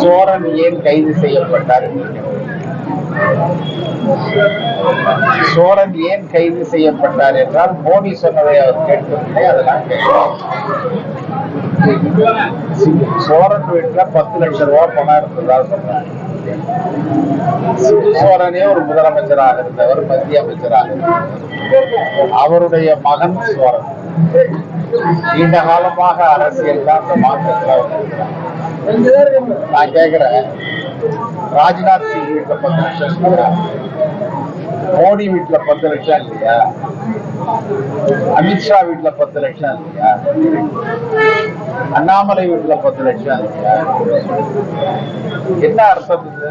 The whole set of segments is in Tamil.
சோரன் ஏன் கைது செய்யப்பட்டார்? சோரன் ஏன் கைது செய்யப்பட்டார் என்றால் மோடி சொன்னதை அவர் கேட்கவில்லை அதெல்லாம் சோரன் வீட்டுல பத்து லட்சம் ரூபாய் பணம் இருந்ததா சொன்னார். சோரனே ஒரு முதலமைச்சராக இருந்தவர் மத்திய அமைச்சராக அவருடைய மகன் சோரன். நீண்ட காலமாக அரசியல் தான் இந்த மாற்றத்தில் அவர் நான் கேக்குறேன். ராஜ்நாத் சிங் வீட்டுல பத்து லட்சம் இல்லையா மோடி வீட்டுல பத்து லட்சம் இல்லையா? அமித்ஷா வீட்டுல பத்து லட்சம் இல்லையா? அண்ணாமலை வீட்டுல பத்து லட்சம் இல்லையா? என்ன அர்த்தம் இது?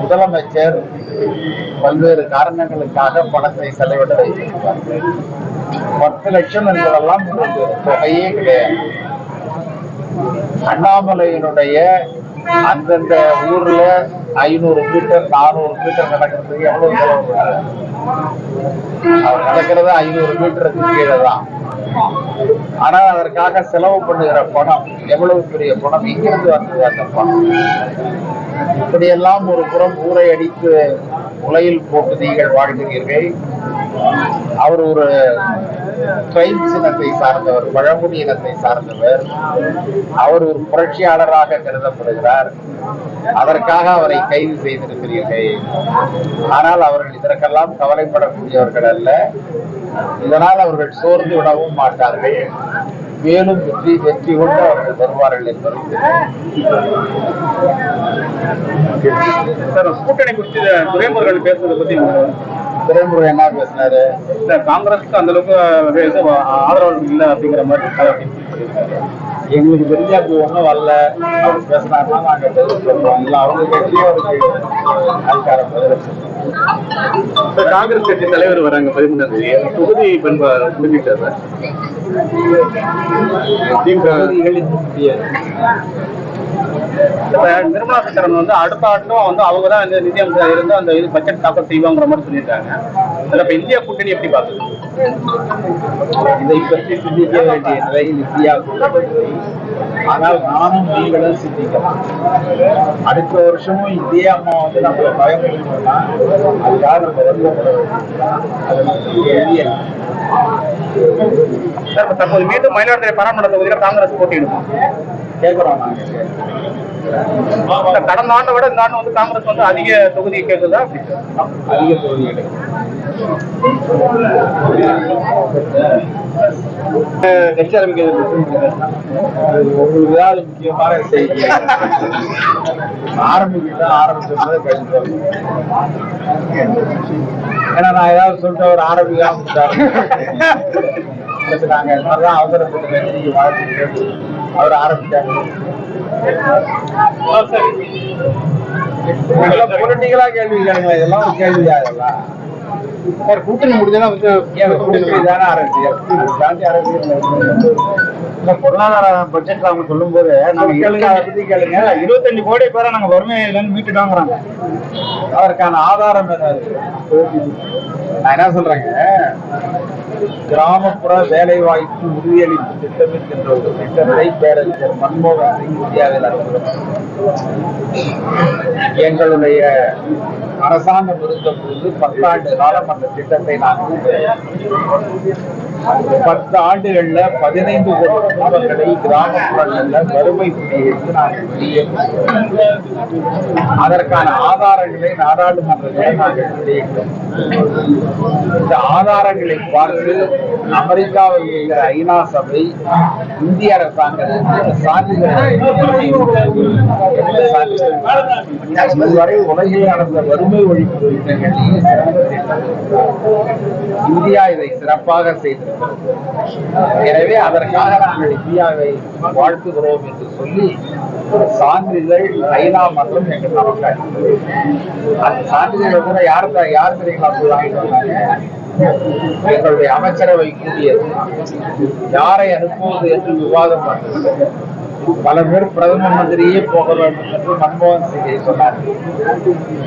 முதலமைச்சர் பல்வேறு காரணங்களுக்காக பணத்தை செலவிட வைத்திருப்பார் பத்து லட்சம் என்பதெல்லாம் தொகையே கிடையாது. அண்ணாமலையினுடைய அந்தந்த ஊர்ல ஐநூறு மீட்டர் நானூறு மீட்டர் நடக்கிறதுக்கு எவ்வளவு செலவு? அவர் நடக்கிறது ஐநூறு மீட்டருக்கு கீழே தான் ஆனா அதற்காக செலவு பண்ணுகிற பணம் எவ்வளவு பெரிய பணம்? இங்கிருந்து வந்தது அந்த பணம். இப்படியெல்லாம் ஒரு புறம் ஊரை அடித்து உலையில் போட்டு நீங்கள் வாழ்கிறீர்கள். அவர் ஒரு ட்ரைப்ஸ் இனத்தை சார்ந்தவர் பழங்குடி இனத்தை சார்ந்தவர் அவர் ஒரு புரட்சியாளராக கருதப்படுகிறார். அதற்காக அவரை கைது செய்திருக்கிறீர்கள். ஆனால் அவர்கள் இதற்கெல்லாம் கவலைப்படக்கூடியவர்கள் அல்ல. இதனால் அவர்கள் சோர்ந்து விடவும் மாட்டார்கள். மேலும் வெற்றி வெற்றி கொண்டு அவர்கள் வருவார்கள் என்பது கூட்டணி குறித்து துறைமுருகன் பேசுவதை பத்தி துரைமுருகன் என்ன பேசினாரு? சார் காங்கிரஸுக்கு அந்த அளவுக்கு ஆதரவு இல்லை அப்படிங்கிற மாதிரி எங்களுக்கு தெரிஞ்ச அப்படி ஒண்ணும் வரல. அவர் பேசினாருன்னா நாங்க பதில் சொல்றோம். இல்ல அவங்க பதில். சார் காங்கிரஸ் கட்சி தலைவர் வராங்க பதிமூணாம் தேதி. தொகுதி பண்பா முடிஞ்சிட்டார் சார் இப்ப நிர்மலா சீதாராமன் வந்து அடுத்த ஆண்டும் வந்து அவங்க தான் இந்த நிதியமைச்சர் இருந்து அந்த இது பட்ஜெட் தாக்கல் செய்வாங்கிற மாதிரி சொல்லியிருக்காங்க. அதில் இப்போ இந்தியா கூட்டணி எப்படி பாக்குது? இதை பற்றி சிந்திக்க வேண்டிய நிலையில் இந்தியா உள்ளது. ஆனால் நானும் நீங்களும் சிந்திக்கலாம் அடுத்த வருஷமும் இதே அம்மா வந்து நம்மளை பயமுறுத்தணும்னா அதுக்காக நம்ம வருத்தப்பட. அது சார் தற்போது மீண்டும் மயிலாடுதுறை பாராளுமன்ற தொகுதியில காங்கிரஸ் போட்டியிடுமா கேட்கிறோம் நாங்க சார், கடந்த ஆண்டை விட இந்த ஆண்டு வந்து காங்கிரஸ் வந்து அதிக தொகுதி கேட்குதா அப்படி சார்? அதிக கட்சி ஆரம்பிக்கிறது உங்களுக்கு ஏதாவது முக்கியமான செய்தி ஆரம்பிக்கிட்டு ஆரம்பிச்சது ஏன்னா நான் ஏதாவது சொல்லிட்டு அவர் ஆரம்பிக்காம நாங்க மாதிரிதான் அவசரப்பட்டு கட்சிக்கு வாழ்த்து அவர் ஆரம்பிச்சாங்க பொலிட்டிக்கலா கேள்வி கேளுங்க இதெல்லாம் ஒரு கேள்வியா இதெல்லாம் சார் கூட்டணி முடிஞ்சா வந்து பொருளாதார பட்ஜெட்ல அவங்க சொல்லும் போது கேளுங்க அதை பத்தி கேளுங்க. இருபத்தஞ்சு கோடி பேரை நாங்க வறுமை இல்லைன்னு மீட்டுட்டோங்கிறாங்க. அதற்கான ஆதாரம் ஏதாவது நான் என்ன சொல்றேங்க? கிராமப்புற வேலை வாய்ப்பு உறுதியளிப்பு திட்டம் என்கின்ற ஒரு திட்டத்தை பேரறிஞர் மன்மோகன் சிங் இந்தியாவில் எங்களுடைய அரசாங்கம் இருந்தபோது பத்தாண்டு காலம் அந்த திட்டத்தை நாங்கள் பத்து ஆண்டுகள்ல பதினைந்து கோடி குடும்பங்களை கிராமப்புறங்கள்ல வறுமை பிடித்து நாங்கள் வெளியே அதற்கான ஆதாரங்களை நாடாளுமன்றத்தில் நாங்கள் வெளியிட்டோம் இந்த ஆதாரங்களை பார்த்து அமெரிக்காவில் இருக்கிற ஐநா சபை இந்திய அரசாங்கத்திற்கு சான்றிதழ் இதுவரை உலகில் நடந்த வறுமை ஒழிப்பு திட்டங்களில் சிறந்த திட்டம். இந்தியா இதை சிறப்பாக செய்திருக்கிறது. எனவே அதற்காக நாங்கள் இந்தியாவை வாழ்த்துகிறோம் என்று சொல்லி ஒரு சான்றிதழ் ஐநா மற்றும் எங்கள் நமக்கு அந்த சான்றிதழ் கூட யார் யார் தெரியுமா வாங்கிட்டு வந்தாங்க எங்களுடைய அமைச்சரவை கூடியது. யாரை அனுப்புவது என்று விவாதம் பண்ணது பல பேர் பிரதம மந்திரியே போக வேண்டும் என்று மன்மோகன் சிங்கை சொன்னார்.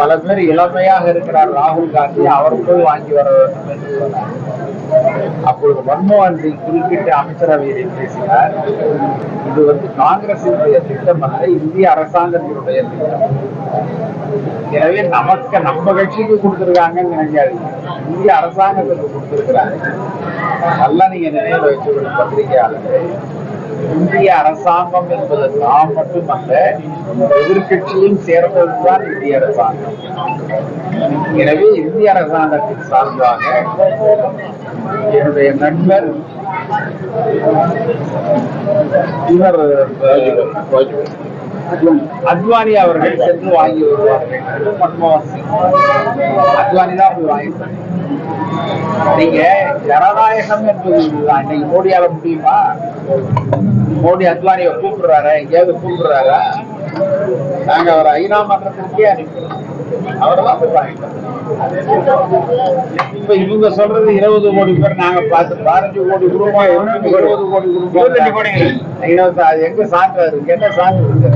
பல பேர் இளமையாக இருக்கிறார் ராகுல் காந்தி அவர் போய் வாங்கி வர வேண்டும் என்று சொன்னார். அப்பொழுது மன்மோகன் சிங் குறிப்பிட்ட அமைச்சரவையில் பேசினார். இது வந்து காங்கிரசினுடைய திட்டம் அல்ல இந்திய அரசாங்கத்தினுடைய திட்டம். எனவே நமக்கு நம்ம கட்சிக்கு கொடுத்திருக்காங்கன்னு நினைக்காதீங்க. இந்திய அரசாங்கத்துக்கு கொடுத்திருக்கிறாங்க. நல்லா நீங்க நினைவுல வச்சுக்கணும் பத்திரிகையாளர்கள். இந்திய அரசாங்கம் என்பது நாம் மட்டுமல்ல எதிர்கட்சியும் சேர்ந்ததுதான் இந்திய அரசாங்கம். எனவே இந்திய அரசாங்கத்தின் சார்பாக என்னுடைய நண்பர் இவர் அத்வானி அவர்கள் சென்று வாங்கி வருவார்கள் என்று மன்மோகன் சிங் அத்வானி தான் போய் வாங்கி நீங்க ஜனநாயகம் என்பது இதுதான். மோடியால முடியுமா? மோடி அத்வானியை கூப்பிடுறாரா எங்கேயாவது கூப்பிடுறாரா நாங்க அவர் ஐநா மன்றத்திற்கே அனுப்பிடுறோம் அவரெல்லாம் இப்ப இவங்க சொல்றது இருபது கோடி பேர் நாங்க பார்த்து பதினஞ்சு கோடி குடும்பம் இருபது கோடி குடும்பம். அது எங்க சான்று இருக்கு என்ன சான்று? இருக்கு?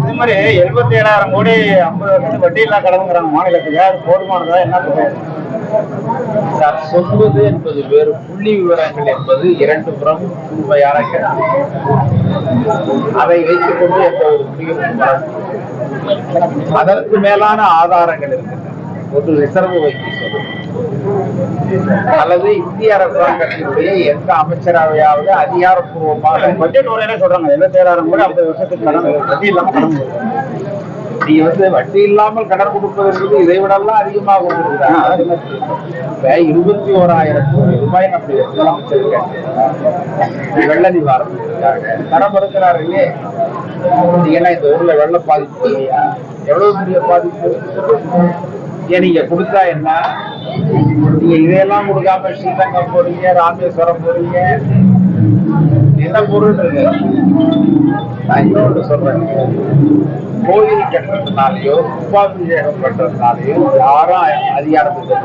இந்த மாதிரி எழுபத்தி ஏழாயிரம் கோடி ஐம்பது வருஷம் வட்டி இல்லா கடனுங்கிறாங்க மாநிலத்துக்கு. அது போதுமானதா என்ன சார் சொல்வது என்பது வேறு. புள்ளி விவரங்கள் என்பது இரண்டு புறம் உண்மையான அதை வைத்துக் கொண்டு எந்த ஒரு முடிவு அதற்கு மேலான ஆதாரங்கள் இருக்கின்றன. ஒரு ரிசர்வ் வங்கி அல்லது இந்திய அரசாங்கத்தினுடைய எந்த அமைச்சரவையாவது அதிகாரப்பூர்வமாக பட்ஜெட் உரையில சொல்றாங்க. எழுபத்தி ஏழாயிரம் கூட ஐம்பது வருஷத்துக்கு கடன் இல்லாம கடன் கொடுக்குறாங்க. நீ வந்து வட்டி இல்லாமல் கடன் கொடுப்பது என்பது இதை விடலாம் அதிகமாக இப்ப இருபத்தி ஓராயிரம் கோடி ரூபாய் நம்முடைய முதலமைச்சர். வெள்ள நிவாரணத்துக்காக தரம் இருக்கிறார் இல்லையே நீங்கன்னா இந்த ஊர்ல வெள்ள பாதிப்பு இல்லையா எவ்வளவு பெரிய பாதிப்பு? ஏன் நீங்க கொடுத்தா என்ன? நீங்க இதையெல்லாம் கொடுக்காம ஸ்ரீரங்கம் போறீங்க ராமேஸ்வரம் போறீங்க. என்ன பொருள் நான் இன்னொன்று சொல்றேன் கோயில் கட்டுறதுனாலயோ கும்பாபிஷேகம் பண்றதுனாலயோ யாரும் அதிகாரத்துக்கு.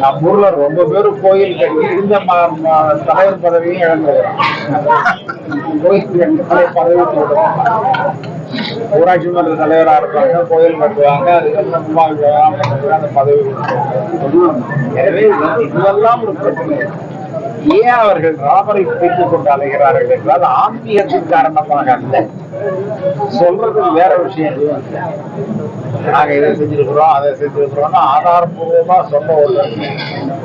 நம்ம ஊர்ல ரொம்ப பேர் கோயில் கட்டி ம- தலைவர் பதவியும் இழந்துருக்கிறான் கோயில் பதவி. ஊராட்சி மன்ற தலைவரா இருப்பாங்க கோயில் கட்டுவாங்க அதுக்கப்புறம் அந்த பதவி. எனவே இது- இதுவெல்லாம் ஒரு பிரச்சனை ஏன் அவர்கள் ராமரை பிடித்துக் கொண்டு அலைகிறார்கள் என்றால் ஆன்மீகத்தின் காரணமாக அல்ல. சொல்றது வேற விஷயம். நாங்க இதை செஞ்சிருக்கிறோம் அதை செஞ்சிருக்கிறோம்னா ஆதாரப்பூர்வமா சொல்ல ஒரு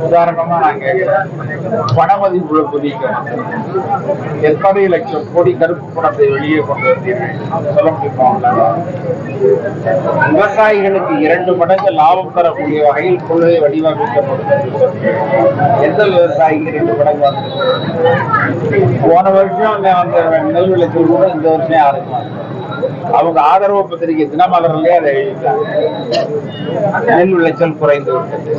உதாரணமா நான் கேட்கிறேன். பண மதிப்புள்ள புதிக்கும் எத்தனை லட்சம் கோடி கருப்பு பணத்தை வெளியே கொண்டு வந்தீர்கள்? சொல்ல முடியுமா விவசாயிகளுக்கு இரண்டு மடங்கு லாபம் தரக்கூடிய வகையில் கொள்கை வடிவமைக்கப்படும் எந்த விவசாயிக்கு ரெண்டு மடங்கு வந்து போன வருஷம் அந்த நெல் விளைச்சல் கூட இந்த வருஷம் ஆரம்பிச்சு அவங்க ஆதரவு பத்திரிகை தினமலர்லயே அதை எழுதிட்டாங்க. நெல் விளைச்சல் குறைந்து விட்டது.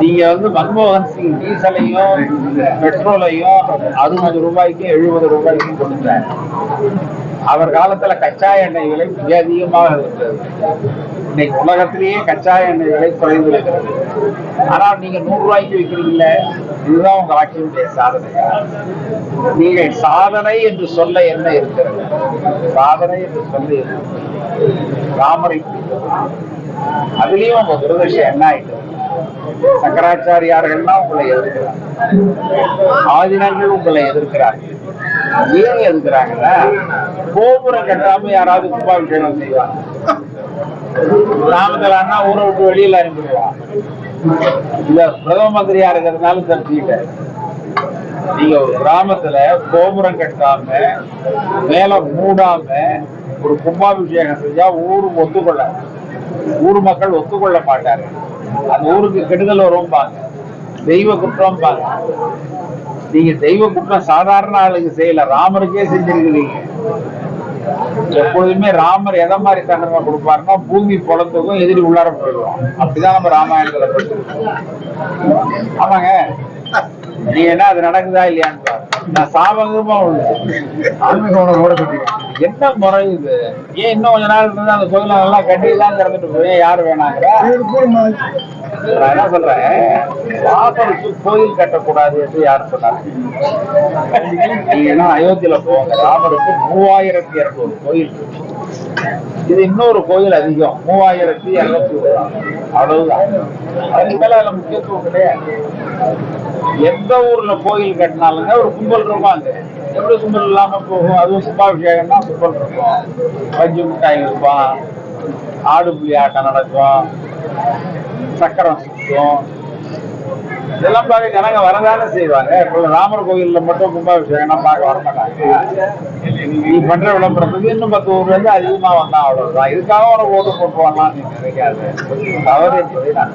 நீங்க வந்து மன்மோகன் சிங் டீசலையும் பெட்ரோலையும் அறுபது ரூபாய்க்கும் எழுபது ரூபாய்க்கும் கொடுத்தார். அவர் காலத்துல கச்சா எண்ணெய் விலை மிக அதிகமாக இருந்தது. இன்னைக்கு உலகத்திலேயே கச்சா எண்ணெய் விலை குறைந்து இருக்கிறது ஆனால் நீங்க நூறு ரூபாய்க்கு விற்கிறீங்களே இதுதான் உங்க ஆட்சியினுடைய சாதனை. நீங்கள் சாதனை என்று சொல்ல என்ன இருக்கிறது? சாதனை என்று சொல்ல ராமரை அதுலயும் உங்க துரதிருஷ்டம் என்ன ஆயிட்டு? சங்கராச்சாரியார்கள்லாம் உங்களை எதிர்க்கிறாங்க. ஆதினங்கள் உங்களை எதிர்க்கிறார்கள். ஏன் எதிர்க்கிறாங்கன்னா கோபுரம் கட்டாம யாராவது கும்பாபிஷேகம் செய்வாங்க. நாமக்கல் அண்ணா ஊரை விட்டு வெளியில அனுப்பிடுவா இல்ல பிரதம மந்திரியா இருக்கிறதுனால தெரிஞ்சுக்கிட்டேன் நீங்க ஒரு கிராமத்துல கோபுரம் கட்டாம மேல மூடாம ஒரு கும்பாபிஷேகம் செஞ்சா ஊரு ஒத்துக்கொள்ள ஊர் மக்கள் ஒத்துக்கொள்ள மாட்டாரு அந்த ஊருக்கு கெடுதல் வரும்பாங்க. தெய்வ குற்றம் பாங்க நீங்க தெய்வ குற்றம் சாதாரண ஆளுக்கு செய்யல. ராமருக்கே செஞ்சிருக்கிறீங்க. எப்பொழுதுமே ராமர் எதை மாதிரி தண்டனை கொடுப்பாருன்னா பூமி பொழத்துக்கும் எதிரி உள்ளார போயிடுவோம் அப்படிதான் நம்ம ராமாயணத்துல படிச்சிருக்கோம். ஆமாங்க. நீ என்ன அது நடக்குதா இல்லையான்னு பாரு. நான் சாபகமா ஆன்மீக உணவு கூட சொல்லிருக்கேன் என்ன முறை இது ஏன் இன்னும் கொஞ்ச நாள் இருந்து அந்த கோயில நல்லா கட்டி தான் திறந்துட்டு போய் யாரு வேணாங்கிற? நான் என்ன சொல்றேன்? ராமருக்கு கோயில் கட்டக்கூடாது என்று யார் சொன்னாங்க நீங்க அயோத்தியில போவாங்க ராமருக்கு மூவாயிரத்தி இருநூறு கோயில். இருக்கு. இது இன்னொரு கோயில் அதிகம். மூவாயிரத்தி இருநூத்தி ஒரு. அவ்வளவுதான். அதுக்கு மேல அதுல முக்கியத்துவம் கிடையாது. எந்த ஊர்ல கோயில் கட்டினாலுங்க ஒரு கும்பல் இருப்பாங்க எப்படி கும்பல் இல்லாம போகும்? அதுவும் கும்பாபிஷேகம்னா கும்பல் இருக்கும். பஞ்சு மிட்டாய் இருப்பான் ஆடு புலி ஆட்டம் நடக்கும். சக்கரம் சுத்தும். இதெல்லாம் பார்க்க ஜனங்க வரதானே செய்வாங்க. இப்போ ராமர் கோயில்ல மட்டும் கும்பாபிஷேகம்னா பார்க்க வர மாட்டாங்க நீ பண்ற விளம்பரத்துக்கு இன்னும் பத்து ஊர்ல இருந்து அதிகமா வந்தா அவ்வளவுதான். இதுக்காக உனக்கு ஓட்டு போட்டுருவாங்கன்னு நீ நினைக்காது. தவறு என்பதை நான்